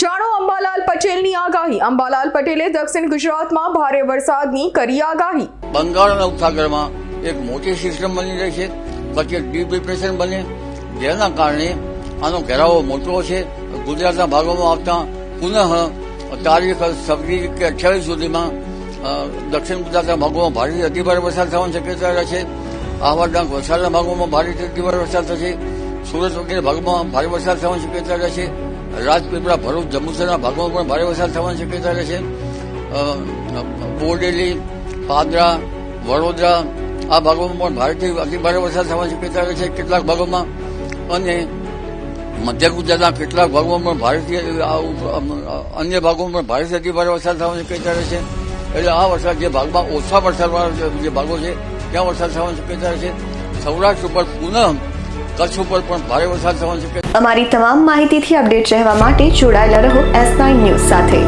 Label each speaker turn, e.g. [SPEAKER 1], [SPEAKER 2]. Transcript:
[SPEAKER 1] જાણો અંબાલાલ પટેલની આગાહી. અંબાલાલ પટેલે દક્ષિણ ગુજરાતમાં ભારે વરસાદની કરી આગાહી.
[SPEAKER 2] બંગાળના ઉપસાગરમાં એક મોટી સિસ્ટમ બની રહી છે, પછી ડીપ ડિપ્રેશન બને. જેના કારણે આનો ઘેરાવો મોટો છે. ગુજરાતના ભાગોમાં આવતા પુનઃ તારીખ છવ્વીસ કે અઠ્યાવીસ સુધીમાં દક્ષિણ ગુજરાતના ભાગોમાં ભારે અતિભારે વરસાદ થવાની શક્યતા રહે છે. આહવાડના વલસાડના ભાગોમાં ભારે અતિભારે વરસાદ થશે. સુરત વગેરે ભાગોમાં ભારે વરસાદ થવાની શક્યતા રહે છે. રાજપીપળા ભરૂચ જંબુસરના ભાગમાં પણ ભારે વરસાદ થવાની શક્યતા રહે છે. બોરડેલી પાદરા, વડોદરા આ ભાગોમાં પણ ભારેથી અતિભારે વરસાદ થવાની શક્યતા રહે છે કેટલાક ભાગોમાં. અને મધ્ય ગુજરાતના કેટલાક ભાગોમાં પણ ભારેથી અન્ય ભાગોમાં પણ ભારેથી અતિભારે વરસાદ થવાની શક્યતા રહે છે. એટલે આ વરસાદ જે ભાગમાં ઓછા વરસાદવાળા જે ભાગો છે, ત્યાં વરસાદ થવાની શક્યતા રહે છે. સૌરાષ્ટ્ર ઉપર પુનઃ કચ્છ ઉપર પણ ભારે વરસાદ થવાની શક્યતા
[SPEAKER 3] અમારી તમામ માહિતીથી અપડેટ રહેવા માટે જોડાયેલા રહો એસ નાઇન ન્યૂઝ સાથે.